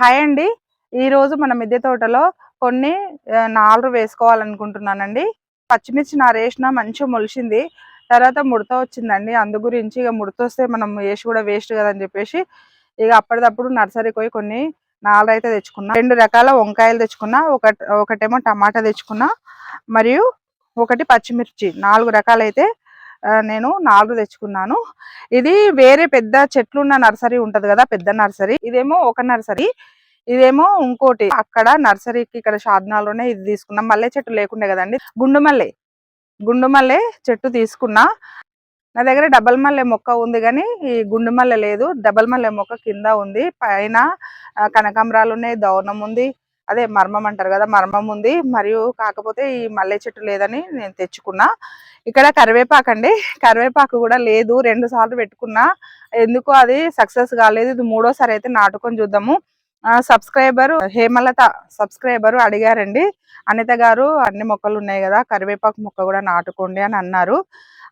Hi అండి. ఈరోజు మన మిద్దె తోటలో కొన్ని నాలుగు వేసుకోవాలనుకుంటున్నానండి. పచ్చిమిర్చి నారు వేసిన మంచిగా మొలిచింది తర్వాత ముడత వచ్చిందండి. అందు గురించి ఇక ముడత వస్తే మనం వేసి కూడా వేస్ట్ కదని చెప్పేసి ఇక అప్పటిదప్పుడు నర్సరీకి పోయి కొన్ని నాలుగు అయితే తెచ్చుకున్నా. రెండు రకాల వంకాయలు తెచ్చుకున్నా. ఒక ఒకటేమో టమాటా తెచ్చుకున్నా. మరియు ఒకటి పచ్చిమిర్చి. నాలుగు రకాలైతే నేను నాలుగు తెచ్చుకున్నాను. ఇది వేరే పెద్ద చెట్లున్న నర్సరీ ఉంటది కదా పెద్ద నర్సరీ. ఇదేమో ఒక నర్సరీ ఇదేమో ఇంకోటి. అక్కడ నర్సరీకి ఇక్కడ షాద్నాలోనే ఇది తీసుకున్నాం. మల్లె చెట్టు లేకుండే కదండి. గుండు మల్లె గుండు మల్లె చెట్టు తీసుకున్నా. నా దగ్గర డబల్ మల్లె మొక్క ఉంది కానీ ఈ గుండు మల్లె లేదు. డబల్ మల్లె మొక్క కింద ఉంది. పైన కనకాంబరాలు ఉన్నాయి దౌనం ఉంది. అదే మర్మం అంటారు కదా మర్మం ఉంది. మరియు కాకపోతే ఈ మల్లె చెట్టు లేదని నేను తెచ్చుకున్నా. ఇక్కడ కరివేపాకు అండి. కరివేపాకు కూడా లేదు. రెండు సార్లు పెట్టుకున్నా. ఎందుకో అది సక్సెస్ కాలేదు. ఇది మూడోసారి అయితే నాటుకొని చూద్దాము. సబ్స్క్రైబర్ హేమలత సబ్స్క్రైబర్ అడిగారండి. అనిత గారు అన్ని మొక్కలు ఉన్నాయి కదా కరివేపాకు మొక్క కూడా నాటుకోండి అని అన్నారు.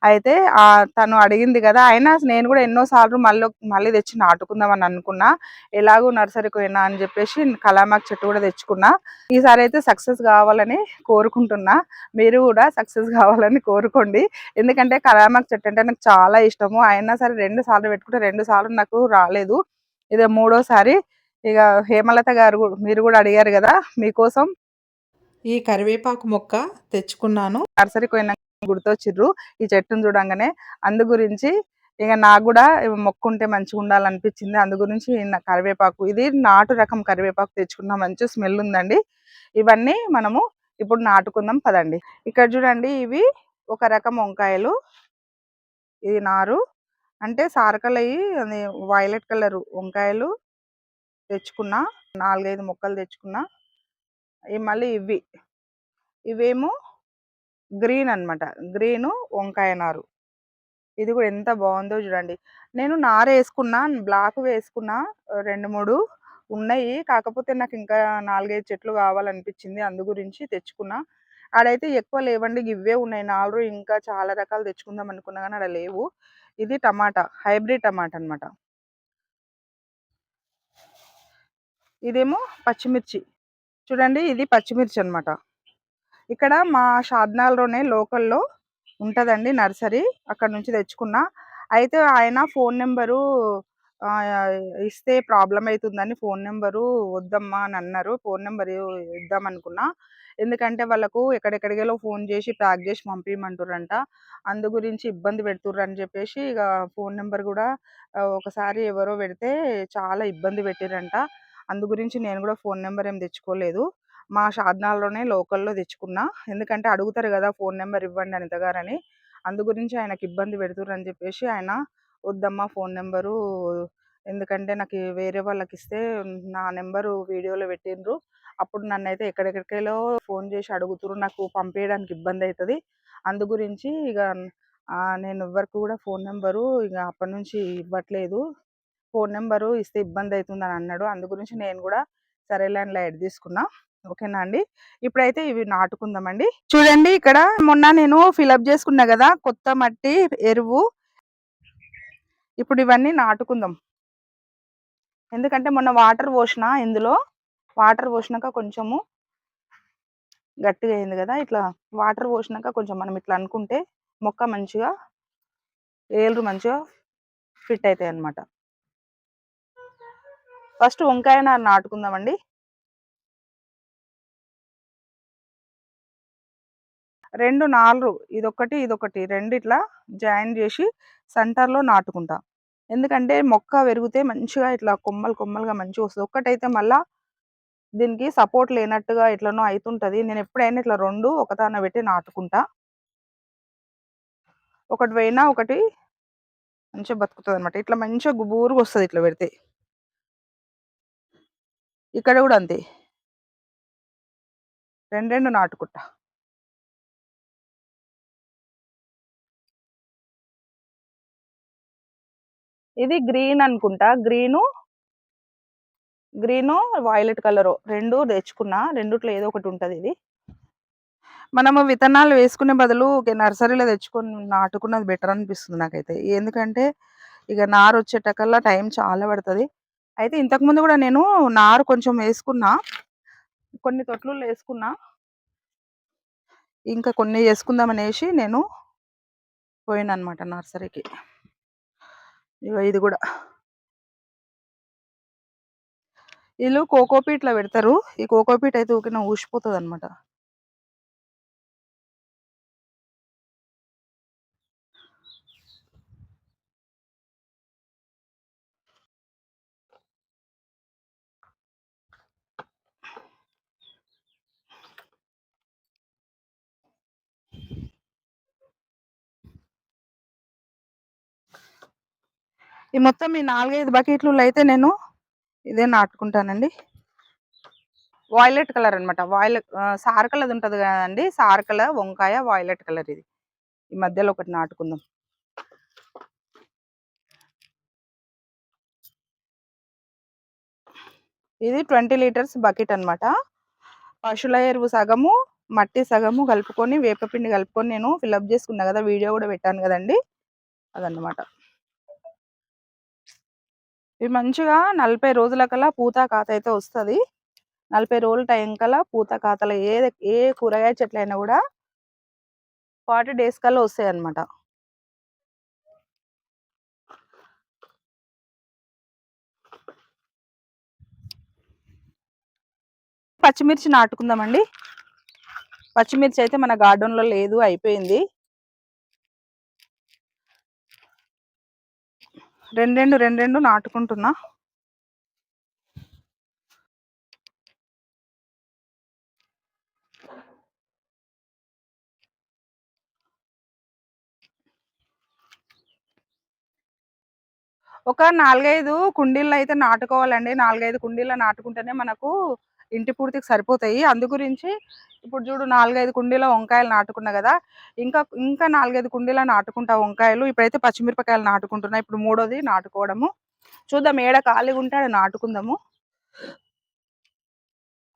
అయితే ఆ తను అడిగింది కదా అయినా నేను కూడా ఎన్నో సార్లు మళ్ళీ మళ్ళీ తెచ్చి నాటుకుందామని అనుకున్నా. ఎలాగో నర్సరీకి పోయినా అని చెప్పేసి కలామాక్ చెట్టు కూడా తెచ్చుకున్నా. ఈసారి అయితే సక్సెస్ కావాలని కోరుకుంటున్నా. మీరు కూడా సక్సెస్ కావాలని కోరుకోండి. ఎందుకంటే కలామాక్ చెట్టు అంటే నాకు చాలా ఇష్టము. అయినా సరే రెండు సార్లు పెట్టుకుంటే రెండు సార్లు నాకు రాలేదు. ఇది మూడోసారి ఇక హేమలత గారు కూడా- మీరు కూడా అడిగారు కదా మీకోసం ఈ కరివేపాకు మొక్క తెచ్చుకున్నాను. నర్సరీకి పోయిన గుర్తొచ్చిర్రు ఈ చెట్టును చూడంగానే. అందు గురించి ఇక నాకు కూడా మొక్కుంటే మంచిగా ఉండాలనిపించింది. అందు గురించి కరివేపాకు ఇది నాటు రకం కరివేపాకు తెచ్చుకున్నా మంచి స్మెల్ ఉందండి. ఇవన్నీ మనము ఇప్పుడు నాటుకుందాం పదండి. ఇక్కడ చూడండి ఇవి ఒక రకం వంకాయలు. ఇది నారు. అంటే సారకలయ్యి అది వైలెట్ కలర్ వంకాయలు తెచ్చుకున్నా నాలుగైదు మొక్కలు తెచ్చుకున్నా. ఇవి మళ్ళీ ఇవి. ఇవేమో గ్రీన్ అన్నమాట. గ్రీన్ వంకాయ నారు. ఇది కూడా ఎంత బాగుందో చూడండి. నేను నారు వేసుకున్నా బ్లాక్ వేసుకున్నా రెండు మూడు ఉన్నాయి. కాకపోతే నాకు ఇంకా నాలుగైదు చెట్లు కావాలనిపించింది. అందు గురించి తెచ్చుకున్నా. ఆడైతే ఎక్కువ లేవండి. ఇవే ఉన్నాయి. నాలుగు ఇంకా చాలా రకాలు తెచ్చుకుందాం అనుకున్నా కానీ ఆడ లేవు. ఇది టమాటా. హైబ్రిడ్ టమాటా అన్నమాట. ఇదేమో పచ్చిమిర్చి. చూడండి ఇది పచ్చిమిర్చి అన్నమాట. ఇక్కడ మా షాద్నాల్లోనే లోకల్లో ఉంటుందండి నర్సరీ. అక్కడ నుంచి తెచ్చుకున్నా. అయితే ఆయన ఫోన్ నెంబరు ఇస్తే ప్రాబ్లం అవుతుందని ఫోన్ నెంబరు వద్దమ్మా అని అన్నారు. ఫోన్ నెంబర్ ఇద్దాం అనుకున్నా. ఎందుకంటే వాళ్ళకు ఎక్కడెక్కడికెళ్ళో ఫోన్ చేసి ప్యాక్ చేసి పంపించమంటారంట అందు గురించి ఇబ్బంది పెడుతుర్రు అని చెప్పేసి ఇక ఫోన్ నెంబర్ కూడా ఒకసారి ఎవరో పెడితే చాలా ఇబ్బంది పెట్టిరంట అందు గురించి నేను కూడా ఫోన్ నెంబర్ ఏం తెచ్చుకోలేదు. మా షాద్నాల్లోనే లోకల్లో తెచ్చుకున్నా. ఎందుకంటే అడుగుతారు కదా ఫోన్ నెంబర్ ఇవ్వండి అనిత గారని. అందు గురించి ఆయనకి ఇబ్బంది పెడుతుర్రు అని చెప్పేసి ఆయన వద్దమ్మా ఫోన్ నెంబరు ఎందుకంటే నాకు వేరే వాళ్ళకి ఇస్తే నా నెంబరు వీడియోలో పెట్టిండ్రు. అప్పుడు నన్ను అయితే ఎక్కడెక్కడికెళ్ళో ఫోన్ చేసి అడుగుతుర్రు. నాకు పంపేయడానికి ఇబ్బంది అవుతుంది అందు గురించి ఇక నేను ఎవరికి కూడా ఫోన్ నెంబరు ఇక అప్పటి నుంచి ఇవ్వట్లేదు. ఫోన్ నెంబరు ఇస్తే ఇబ్బంది అవుతుంది అని అన్నాడు. అందు గురించి నేను కూడా సరేలే అని లైట్ తీసుకున్నా. ఓకేనా అండి? ఇప్పుడైతే ఇవి నాటుకుందామండి. చూడండి ఇక్కడ మొన్న నేను ఫిలప్ చేసుకున్నా కదా కొత్త మట్టి ఎరువు. ఇప్పుడు ఇవన్నీ నాటుకుందాం. ఎందుకంటే మొన్న వాటర్ పోసిన ఇందులో. వాటర్ పోసినాక కొంచెము గట్టిగా అయింది కదా ఇట్లా వాటర్ పోసినాక కొంచెం మనం ఇట్లా అనుకుంటే మొక్క మంచిగా ఏళ్ళు మంచిగా ఫిట్ అవుతాయి అన్నమాట ఫస్ట్ వంకాయ నాటుకుందామండి. రెండు నాలుగు ఇదొకటి ఇదొకటి రెండు ఇట్లా జాయిన్ చేసి సెంటర్లో నాటుకుంటా. ఎందుకంటే మొక్క పెరిగితే మంచిగా ఇట్లా కొమ్మలు కొమ్మలుగా మంచిగా వస్తుంది. ఒక్కటైతే మళ్ళా దీనికి సపోర్ట్ లేనట్టుగా ఎట్లనో అవుతుంటుంది నేను ఎప్పుడైనా ఇట్లా రెండు ఒకదాన పెట్టి నాటుకుంటా. ఒకటి పోయినా ఒకటి మంచిగా బతుకుతుంది అనమాట ఇట్లా మంచిగా గుబూరుగా వస్తుంది ఇట్లా పెడితే. ఇక్కడ కూడా అంతే. రెండు రెండు నాటుకుంటా. ఇది గ్రీన్ అనుకుంటా. Green green violet colour. రెండు తెచ్చుకున్నా. రెండిట్లో ఏదో ఒకటి ఉంటుంది ఇది. మనము విత్తనాలు వేసుకునే బదులు నర్సరీలో తెచ్చుకొని నాటుకున్నది బెటర్ అనిపిస్తుంది నాకైతే. ఎందుకంటే ఇక నారు వచ్చేటకల్లా టైం చాలా పడుతుంది. అయితే ఇంతకుముందు కూడా నేను నారు కొంచెం వేసుకున్నా. కొన్ని తొట్లు వేసుకున్నా. ఇంకా కొన్ని వేసుకుందాం అనేసి నేను పోయిన అనమాట నర్సరీకి. ఇగో ఇది కూడా. వీళ్ళు కోకోపీట్లో పెడతారు. ఈ కోకోపీట్ అయితే ఊకిన ఊసిపోతుంది అనమాట ఈ మొత్తం ఈ నాలుగైదు బకెట్లు అయితే నేను ఇదే నాటుకుంటానండి. వాయిలెట్ కలర్ అనమాట వాయిలెట్ సారకలది ఉంటుంది కదండి. సారకల వంకాయ వాయిలెట్ కలర్ ఇది. ఈ మధ్యలో ఒకటి నాటుకుందాం. ఇది ట్వంటీ లీటర్స్ బకెట్ అనమాట పశువుల ఎరువు సగము మట్టి సగము కలుపుకొని వేపపిండి కలుపుకొని నేను ఫిల్అప్ చేసుకున్నా కదా వీడియో కూడా పెట్టాను కదండి. అదనమాట ఇవి మంచిగా నలభై రోజుల కల్లా పూత కాత అయితే వస్తుంది. నలభై రోజుల టైం కల్లా పూత కాతలు ఏ ఏ కూరగాయ చెట్లైనా కూడా ఫార్టీ డేస్ కల్లా వస్తాయి అన్నమాట పచ్చిమిర్చి నాటుకుందామండి. పచ్చిమిర్చి అయితే మన గార్డెన్లో లేదు అయిపోయింది. రెండు రెండు రెండు నాటుకుంటున్నా. ఒక నాలుగైదు కుండీల్లో అయితే నాటుకోవాలండి. నాలుగైదు కుండీల్లో నాటుకుంటేనే మనకు ఇంటి పూర్తికి సరిపోతాయి. అందు గురించి ఇప్పుడు చూడు నాలుగైదు కుండీల వంకాయలు నాటుకున్నా కదా ఇంకా ఇంకా నాలుగైదు కుండీల నాటుకుంటా వంకాయలు. ఇప్పుడైతే పచ్చిమిరపకాయలు నాటుకుంటున్నా. ఇప్పుడు మూడోది నాటుకోవడము. చూద్దాం ఏడ ఖాళీగా ఉంటే ఆడ నాటుకుందాము.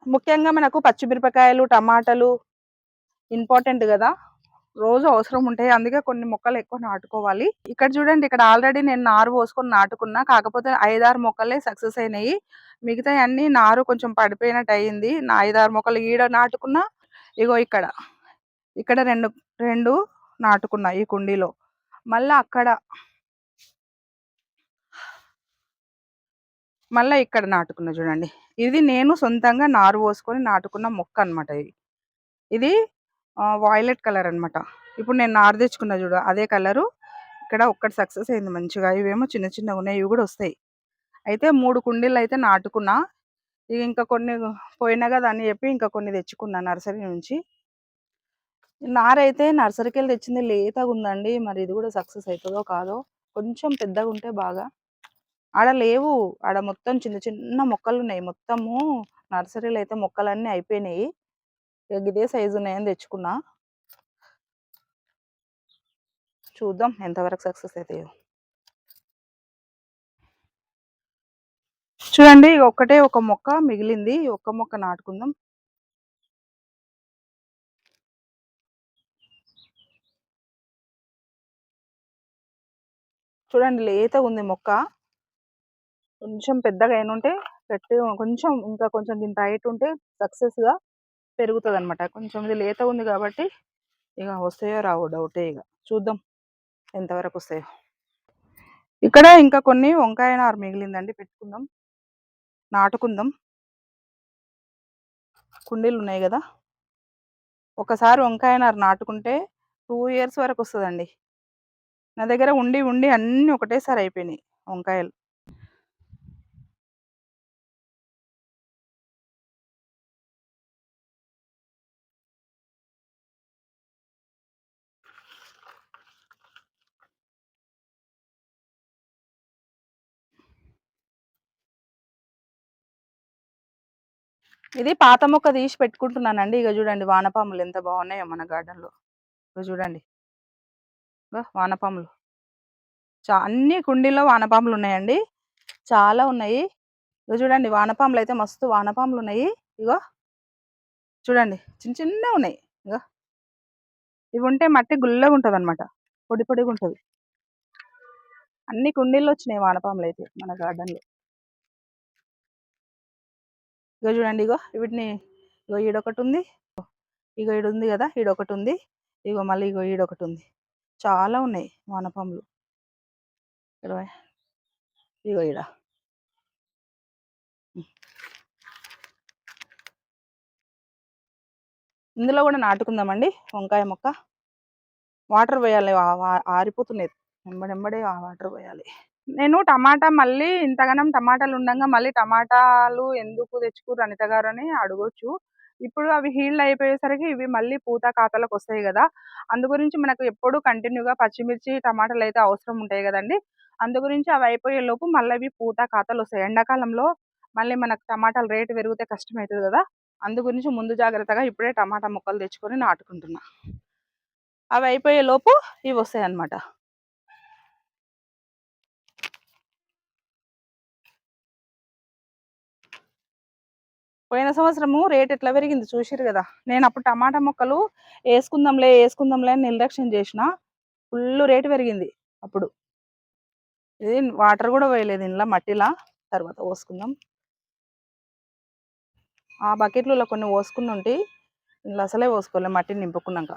ముఖ్యంగా మనకు పచ్చిమిరపకాయలు టమాటాలు ఇంపార్టెంట్ కదా. రోజు అవసరం ఉంటాయి. అందుకే కొన్ని మొక్కలు ఎక్కువ నాటుకోవాలి. ఇక్కడ చూడండి ఇక్కడ ఆల్రెడీ నేను నారు పోసుకొని నాటుకున్నా. కాకపోతే ఐదారు మొక్కలే సక్సెస్ అయినాయి. మిగతా అన్ని నారు కొంచెం పడిపోయినట్టు అయ్యింది నా ఐదారు మొక్కలు ఈడ నాటుకున్నా ఇగో ఇక్కడ. ఇక్కడ రెండు రెండు నాటుకున్నా ఈ కుండీలో. మళ్ళీ అక్కడ మళ్ళీ ఇక్కడ నాటుకున్నా చూడండి. ఇది నేను సొంతంగా నారు పోసుకొని నాటుకున్న మొక్క అనమాట ఇది. ఇది వాయిలెట్ కలర్ అనమాట ఇప్పుడు నేను నార్ తెచ్చుకున్నా చూడు అదే కలరు ఇక్కడ ఒక్కటి సక్సెస్ అయింది మంచిగా. ఇవేమో చిన్న చిన్నగా ఉన్నాయి ఇవి కూడా వస్తాయి. అయితే మూడు కుండీలు అయితే నాటుకున్నా. ఇక ఇంకా కొన్ని పోయినా కదా అని చెప్పి ఇంకా కొన్ని తెచ్చుకున్నా నర్సరీ నుంచి. నారైతే నర్సరీకి వెళ్ళి తెచ్చింది లేతగా ఉందండి. మరి ఇది కూడా సక్సెస్ అవుతుందో కాదో. కొంచెం పెద్దగా ఉంటే బాగా. ఆడ లేవు. ఆడ మొత్తం చిన్న చిన్న మొక్కలు ఉన్నాయి. మొత్తము నర్సరీలో అయితే మొక్కలన్నీ అయిపోయినాయి. ఇదే సైజు ఉన్నాయని తెచ్చుకున్నా. చూద్దాం ఎంతవరకు సక్సెస్ అవుతాయో చూడండి ఒక్కటే ఒక మొక్క మిగిలింది. ఒక్క మొక్క నాటుకుందాం. చూడండి లేత ఉంది మొక్క. కొంచెం పెద్దగా అయినుంటే గట్టి కొంచెం ఇంకా కొంచెం దీని హైట్ ఉంటే సక్సెస్గా పెరుగుతుంది అనమాట కొంచెం ఇది లేత ఉంది కాబట్టి ఇక వస్తాయో రావో డౌటే ఇక. చూద్దాం ఎంతవరకు వస్తాయో. ఇక్కడ ఇంకా కొన్ని వంకాయ నారు మిగిలిందండి పెట్టుకుందాం. నాటుకుందాం. కుండీలు ఉన్నాయి కదా. ఒకసారి వంకాయ నారు నాటుకుంటే టూ ఇయర్స్ వరకు వస్తుందండి. నా దగ్గర ఉండి ఉండి అన్నీ ఒకటేసారి అయిపోయినాయి వంకాయలు. ఇది పాత మొక్క తీసి పెట్టుకుంటున్నానండి. ఇక చూడండి వానపాములు ఎంత బాగున్నాయో మన గార్డెన్లో. ఇక చూడండి. వానపాములు. చా అన్ని కుండీల్లో వానపాములు ఉన్నాయండి. చాలా ఉన్నాయి. ఇక చూడండి వానపాములు అయితే మస్తు వానపాములు ఉన్నాయి. ఇగో చూడండి చిన్న చిన్న ఉన్నాయి. ఇగో ఇవి ఉంటే మట్టి గుల్లగా ఉంటుంది అనమాట పొడి పొడిగా ఉంటుంది. అన్ని కుండీల్లో వచ్చినాయి వానపాములు అయితే మన గార్డెన్లో. ఇగో చూడండి ఇగో వీటిని ఇగో ఈడొకటి ఉంది. ఇగో ఈడు ఉంది కదా ఈడొకటి ఉంది. ఇగో మళ్ళీ ఇగో ఈడొకటి ఉంది. చాలా ఉన్నాయి వానపాములు ఇక్కడ ఇగో ఈడ. ఇందులో కూడా నాటుకుందామండి వంకాయ మొక్క. వాటర్ పోయాలి ఆరిపోతున్నాయి. వెంబడెంబడే ఆ వాటర్ పోయాలి. నేను టమాటా మళ్ళీ ఇంతగానం టమాటాలు ఉండగా మళ్ళీ టమాటాలు ఎందుకు తెచ్చుకుర్రు అనిత గారు అని అడగొచ్చు. ఇప్పుడు అవి హీల్డ్ అయిపోయేసరికి ఇవి మళ్ళీ పూత ఖాతాలకు వస్తాయి కదా. అందు గురించి మనకు ఎప్పుడు కంటిన్యూగా పచ్చిమిర్చి టమాటాలు అయితే అవసరం ఉంటాయి కదండి. అందు గురించి అవి అయిపోయే లోపు మళ్ళీ అవి పూత ఖాతాలు వస్తాయి. ఎండాకాలంలో మళ్ళీ మనకు టమాటాలు రేటు పెరిగితే కష్టం అవుతుంది కదా. అందు గురించి ముందు జాగ్రత్తగా ఇప్పుడే టమాటా మొక్కలు తెచ్చుకొని నాటుకుంటున్నా. అవి అయిపోయే లోపు ఇవి వస్తాయి అన్నమాట పోయిన సంవత్సరము రేట్ ఎట్లా పెరిగింది చూసిరు కదా. నేను అప్పుడు టమాటా మొక్కలు వేసుకుందాంలే వేసుకుందాంలే అని నిర్లక్ష్యం చేసిన ఫుల్ రేటు పెరిగింది అప్పుడు. ఇది వాటర్ కూడా వేయలేదు ఇంట్లో మట్టిలా. తర్వాత పోసుకుందాం. ఆ బకెట్లలో కొన్ని పోసుకుని ఉంటే ఇంట్లో అసలే పోసుకోలే మట్టిని నింపుకున్నాక.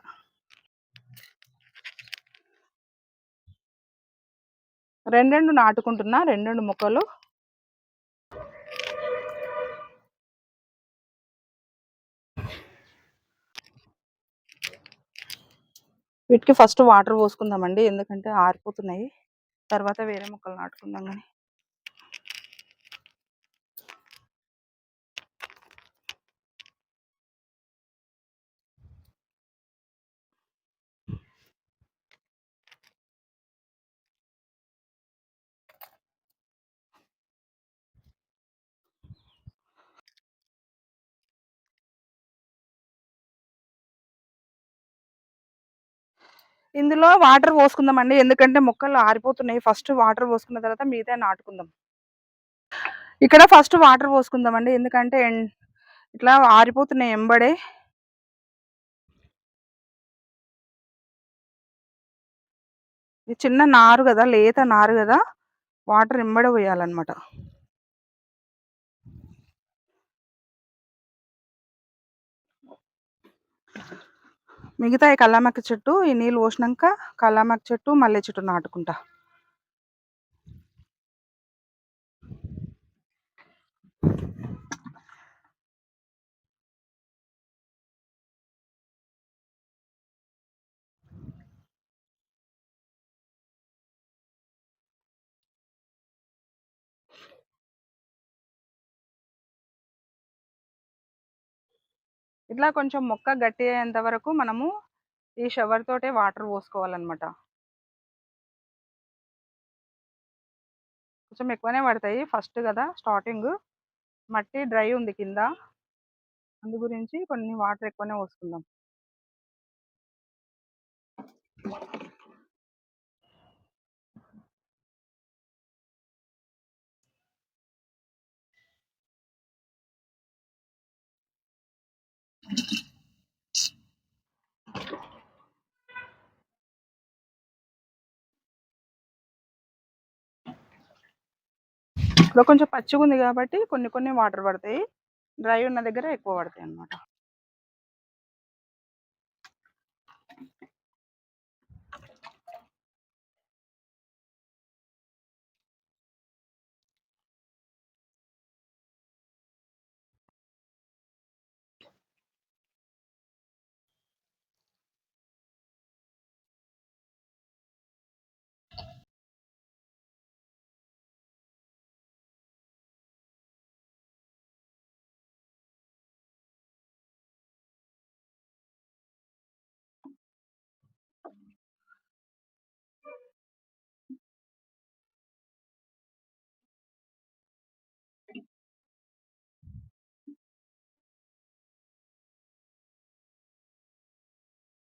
రెండు నాటుకుంటున్నా రెండు మొక్కలు వీటికి ఫస్ట్ వాటర్ పోసుకుందామండి. ఎందుకంటే ఆరిపోతున్నాయి. తర్వాత వేరే మొక్కలు నాటుకుందాం కానీ ఇందులో వాటర్ పోసుకుందామండి. ఎందుకంటే మొక్కలు ఆరిపోతున్నాయి. ఫస్ట్ వాటర్ పోసుకున్న తర్వాత మిగతా నాటుకుందాం. ఇక్కడ ఫస్ట్ వాటర్ పోసుకుందామండి. ఎందుకంటే ఇట్లా ఆరిపోతున్నాయి ఎంబడే. ఇది చిన్న నారు కదా లేత నారు కదా. వాటర్ ఎంబడే పోయాలన్నమాట. మిగతా ఈ కల్లామక్క చెట్టు ఈ నీళ్ళు పోసినాక కల్లామక్క చెట్టు మల్లె చెట్టు నాటుకుంటా. ఇట్లా కొంచెం మొక్క గట్టి అయ్యేంత వరకు మనము ఈ షవర్ తోటే వాటర్ పోసుకోవాలన్నమాట. కొంచెం ఎక్కువనే పడతాయి ఫస్ట్ కదా స్టార్టింగ్. మట్టి డ్రై ఉంది కింద. అందు గురించి కొన్ని వాటర్ ఎక్కువనే పోసుకుందాం. కొంచెం పచ్చిగా ఉంది కాబట్టి కొన్ని కొన్ని వాటర్ పడతాయి. డ్రై ఉన్న దగ్గర ఎక్కువ పడతాయి అన్నమాట.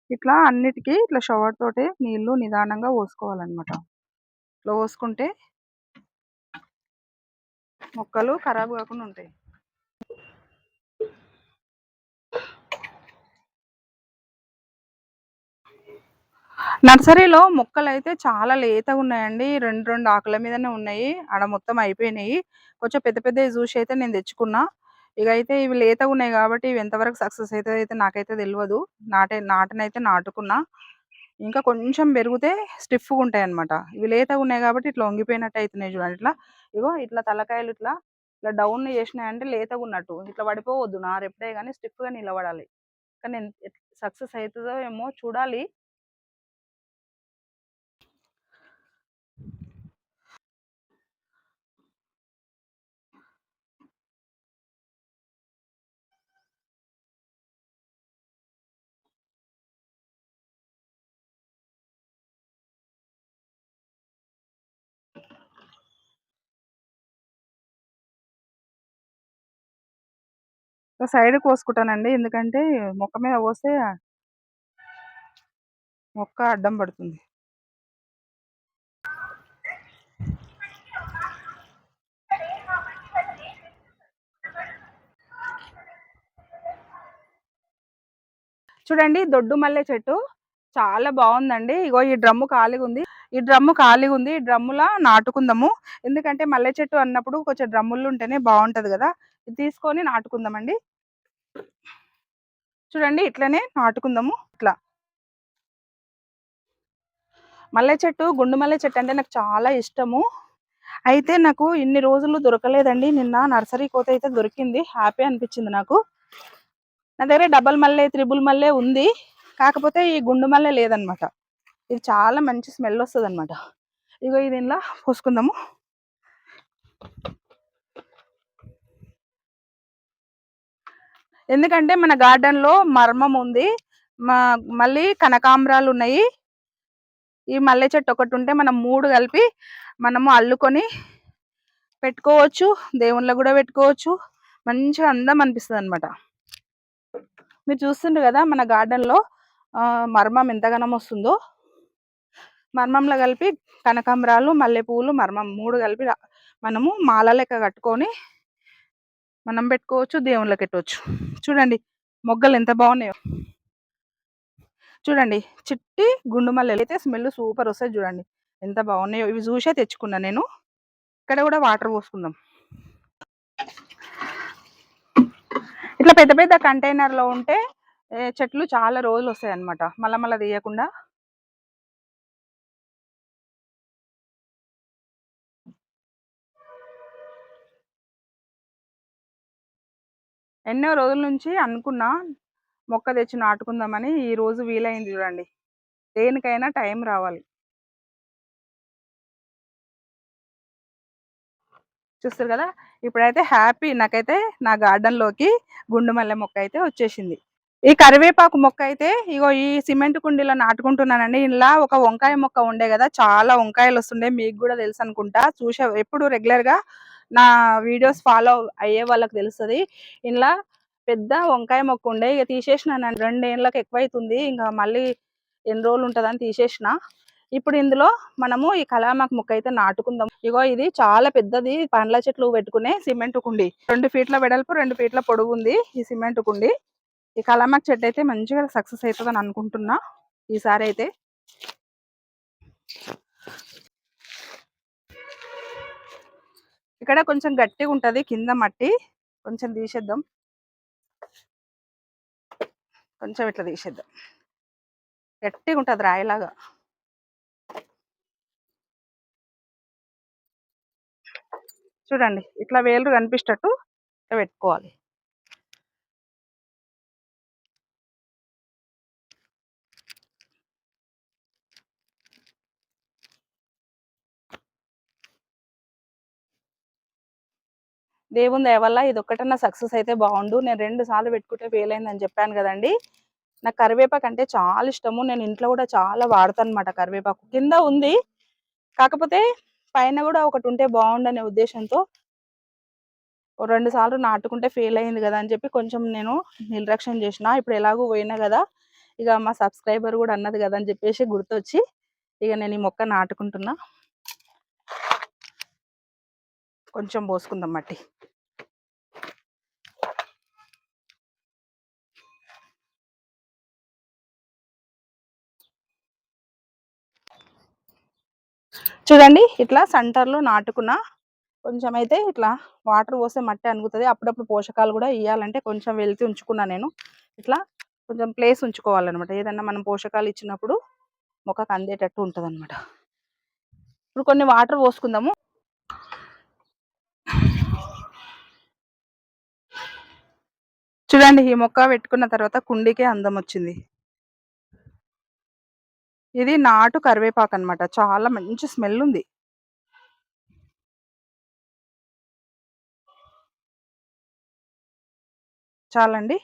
ఇట్లా అన్నిటికీ ఇట్లా షవర్ తోటే నీళ్ళు నిదానంగా పోసుకోవాలన్నమాట. ఇట్లా పోసుకుంటే మొక్కలు ఖరాబ్ కాకుండా ఉంటాయి. నర్సరీలో మొక్కలు అయితే చాలా లేతగా ఉన్నాయండి. రెండు రెండు ఆకుల మీదనే ఉన్నాయి. ఆడ మొత్తం అయిపోయినాయి. కొంచెం పెద్ద పెద్దవి చూసి అయితే నేను తెచ్చుకున్నా. ఇక అయితే ఇవి లేతగా ఉన్నాయి కాబట్టి ఇవి ఎంతవరకు సక్సెస్ అవుతుంది అయితే నాకైతే తెలియదు నాటే నాటనైతే నాటుకున్నా. ఇంకా కొంచెం పెరిగితే స్టిఫ్గా ఉంటాయి అనమాట ఇవి లేతగా ఉన్నాయి కాబట్టి ఇట్లా వంగిపోయినట్టు అవుతున్నాయి చూడండి. ఇట్లా ఇగో ఇట్లా తలకాయలు ఇట్లా ఇట్లా డౌన్ చేసినాయంటే లేతగా ఉన్నట్టు ఇట్లా పడిపోవద్దు. నారు ఎప్పుడే కానీ స్టిఫ్గా నిలబడాలి. కానీ సక్సెస్ అవుతుందో ఏమో చూడాలి. సైడ్ కోసుకుంటానండి. ఎందుకంటే మొక్క మీద పోస్తే మొక్క అడ్డం పడుతుంది. చూడండి దొడ్డు మల్లె చెట్టు చాలా బాగుందండి. ఇగో ఈ డ్రమ్ము ఖాళీగా ఉంది. ఈ డ్రమ్ము ఖాళీగా ఉంది. ఈ డ్రమ్ములా నాటుకుందాము. ఎందుకంటే మల్లె చెట్టు అన్నప్పుడు కొంచెం డ్రమ్ములు ఉంటేనే బాగుంటుంది కదా. ఇది తీసుకొని నాటుకుందామండి. చూడండి ఇట్లనే నాటుకుందాము. ఇట్లా. మల్లె చెట్టు గుండు మల్లె చెట్టు అంటే నాకు చాలా ఇష్టము. అయితే నాకు ఇన్ని రోజులు దొరకలేదండి. నిన్న నర్సరీ కోత అయితే దొరికింది. హ్యాపీ అనిపించింది నాకు. నా దగ్గర డబల్ మల్లె త్రిబుల్ మల్లె ఉంది. కాకపోతే ఈ గుండు మల్లె లేదనమాట. ఇది చాలా మంచి స్మెల్ వస్తుంది అనమాట ఇగో ఇది ఇలా పోసుకుందాము. ఎందుకంటే మన గార్డెన్లో మర్మం ఉంది. మళ్ళీ కనకాంబరాలు ఉన్నాయి. ఈ మల్లె చెట్టు ఒకటి ఉంటే మనం మూడు కలిపి మనము అల్లుకొని పెట్టుకోవచ్చు. దేవుళ్ళ కూడా పెట్టుకోవచ్చు. మంచిగా అందం అనిపిస్తుంది అనమాట మీరు చూస్తుండ్రు కదా మన గార్డెన్లో మర్మం ఎంతగానం వస్తుందో. మర్మంలో కలిపి కనకాంబరాలు మల్లెపూలు మర్మం మూడు కలిపి మనము మాల లెక్క కట్టుకొని మనం పెట్టుకోవచ్చు దేవుళ్ళకి పెట్టవచ్చు చూడండి మొగ్గలు ఎంత బాగున్నాయో. చూడండి చిట్టి గుండు మల్లెలు అయితే స్మెల్ సూపర్ వస్తాయి చూడండి. ఎంత బాగున్నాయో. ఇవి చూసే తెచ్చుకున్నా నేను. ఇక్కడ కూడా వాటర్ పోసుకుందాం. ఇట్లా పెద్ద పెద్ద కంటైనర్లో ఉంటే చెట్లు చాలా రోజులు వస్తాయి అనమాట మళ్ళా మళ్ళీ తీయకుండా. ఎన్నో రోజుల నుంచి అనుకున్నా మొక్క తెచ్చి నాటుకుందామని ఈ రోజు వీలైంది చూడండి. దేనికైనా టైం రావాలి. చూస్తారు కదా? ఇప్పుడైతే హ్యాపీ నాకైతే నా గార్డెన్లోకి గుండు మల్లె మొక్క అయితే వచ్చేసింది. ఈ కరివేపాకు మొక్క అయితే ఇగో ఈ సిమెంట్ కుండీలో నాటుకుంటున్నానండి. ఇలా ఒక వంకాయ మొక్క ఉండే కదా? చాలా వంకాయలు వస్తుండే మీకు కూడా తెలుసు అనుకుంటా. చూసే ఎప్పుడు రెగ్యులర్గా నా వీడియోస్ ఫాలో అయ్యే వాళ్ళకి తెలుస్తుంది. ఇలా పెద్ద వంకాయ మొక్క ఉండే ఇక తీసేసిన రెండేళ్ళకి ఎక్కువైతుంది. ఇంకా మళ్ళీ ఎన్ని రోజులు ఉంటుందని తీసేసిన. ఇప్పుడు ఇందులో మనము ఈ కలామాకు మొక్క అయితే నాటుకుందాం. ఇగో ఇది చాలా పెద్దది. పండ్ల చెట్లు పెట్టుకునే సిమెంట్ కుండి. రెండు ఫీట్ల వెడల్పు రెండు ఫీట్ల పొడుగు ఉంది ఈ సిమెంట్ కుండి. ఈ కలామాకు చెట్టు అయితే మంచిగా సక్సెస్ అవుతుందని అనుకుంటున్నా ఈసారి అయితే. ఇక్కడ కొంచెం గట్టిగా ఉంటుంది కింద మట్టి. కొంచెం తీసేద్దాం. కొంచెం ఇట్లా తీసేద్దాం. గట్టిగా ఉంటుంది రాయిలాగా. చూడండి ఇట్లా వేలు కనిపిస్తట్టు ఇట్లా పెట్టుకోవాలి. దేవుని దయవల్ల ఇది ఒక్కటన్నా సక్సెస్ అయితే బాగుండు నేను రెండు సార్లు పెట్టుకుంటే ఫెయిల్ అయిందని చెప్పాను కదండి. నాకు కరివేపాకు అంటే చాలా ఇష్టము. నేను ఇంట్లో కూడా చాలా వాడతాను అనమాట కరివేపాకు. కింద ఉంది. కాకపోతే పైన కూడా ఒకటి ఉంటే బాగుండనే ఉద్దేశంతో రెండు సార్లు నాటుకుంటే ఫెయిల్ అయింది కదా అని చెప్పి కొంచెం నేను నిర్లక్ష్యం చేసిన. ఇప్పుడు ఎలాగో పోయినా కదా ఇక మా సబ్స్క్రైబర్ కూడా అన్నది కదా అని చెప్పేసి గుర్తొచ్చి ఇక నేను ఈ మొక్క నాటుకుంటున్నా. కొంచెం పోసుకుందాం మట్టి. చూడండి ఇట్లా సెంటర్లో నాటుకున్న కొంచెం అయితే ఇట్లా వాటర్ పోస్తే మట్టి అనుగుతుంది. అప్పుడప్పుడు పోషకాలు కూడా ఇవ్వాలంటే కొంచెం వెళ్తే ఉంచుకున్నా నేను. ఇట్లా కొంచెం ప్లేస్ ఉంచుకోవాలన్నమాట. ఏదన్నా మనం పోషకాలు ఇచ్చినప్పుడు మొక్కకు అందేటట్టు ఉంటుంది ఇప్పుడు కొన్ని వాటర్ పోసుకుందాము. చూడండి ఈ మొక్క పెట్టుకున్న తర్వాత కుండీకే అందం వచ్చింది. ఇది నాటు కరివేపాకు అనమాట చాలా మంచి స్మెల్ ఉంది. చాలండి.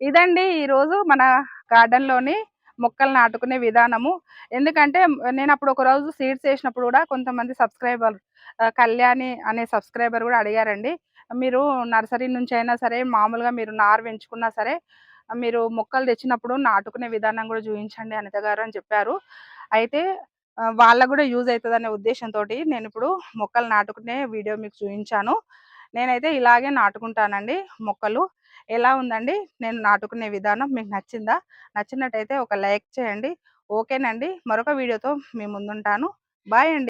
ఇదండి ఈరోజు మన గార్డెన్లోని మొక్కలు నాటుకునే విధానము. ఎందుకంటే నేను అప్పుడు ఒక రోజు సీడ్స్ వేసినప్పుడు కూడా కొంతమంది సబ్స్క్రైబర్ కళ్యాణి అనే సబ్స్క్రైబర్ కూడా అడిగారండి. మీరు నర్సరీ నుంచి అయినా సరే మామూలుగా మీరు నారు పెంచుకున్నా సరే మీరు మొక్కలు తెచ్చినప్పుడు నాటుకునే విధానం కూడా చూపించండి అనిత గారు అని చెప్పారు. అయితే వాళ్ళకు కూడా యూజ్ అవుతుంది అనే ఉద్దేశంతో నేను ఇప్పుడు మొక్కలు నాటుకునే వీడియో మీకు చూపించాను నేనైతే ఇలాగే నాటుకుంటానండి మొక్కలు. ఎలా ఉందండి? నేను నాటుకునే విధానం మీకు నచ్చిందా? నచ్చినట్టయితే ఒక లైక్ చేయండి. ఓకేనండి. మరొక వీడియోతో మీ ముందుంటాను. బాయ్ అండి.